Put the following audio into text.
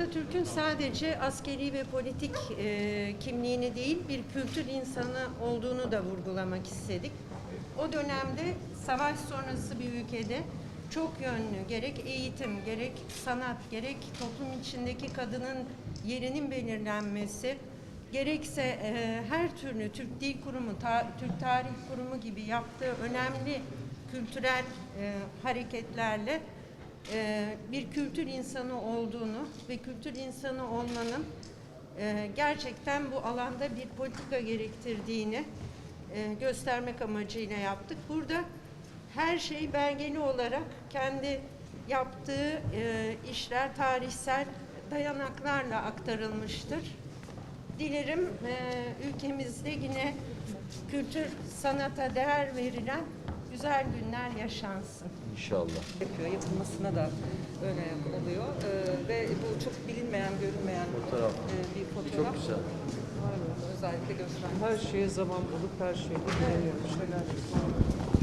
Atatürk'ün sadece askeri ve politik e, kimliğini değil bir kültür insanı olduğunu da vurgulamak istedik. O dönemde savaş sonrası bir ülkede çok yönlü gerek eğitim, gerek sanat, gerek toplum içindeki kadının yerinin belirlenmesi, gerekse e, her türlü Türk Dil Kurumu, ta- Türk Tarih Kurumu gibi yaptığı önemli kültürel e, hareketlerle bir kültür insanı olduğunu ve kültür insanı olmanın e, gerçekten bu alanda bir politika gerektirdiğini e, göstermek amacıyla yaptık. Burada her şey belgeli olarak kendi yaptığı e, işler tarihsel dayanaklarla aktarılmıştır. Dilerim e, ülkemizde yine kültür sanata değer verilen güzel günler yaşansın. İnşallah. yapıyor. Yapılmasına da öyle oluyor. Ee, ve bu çok bilinmeyen, görünmeyen Fotoğraf. e, bir fotoğraf. Çok güzel. Özellikle göstermek Her şeye zaman bulup her bilemiyormuş. Helal olsun.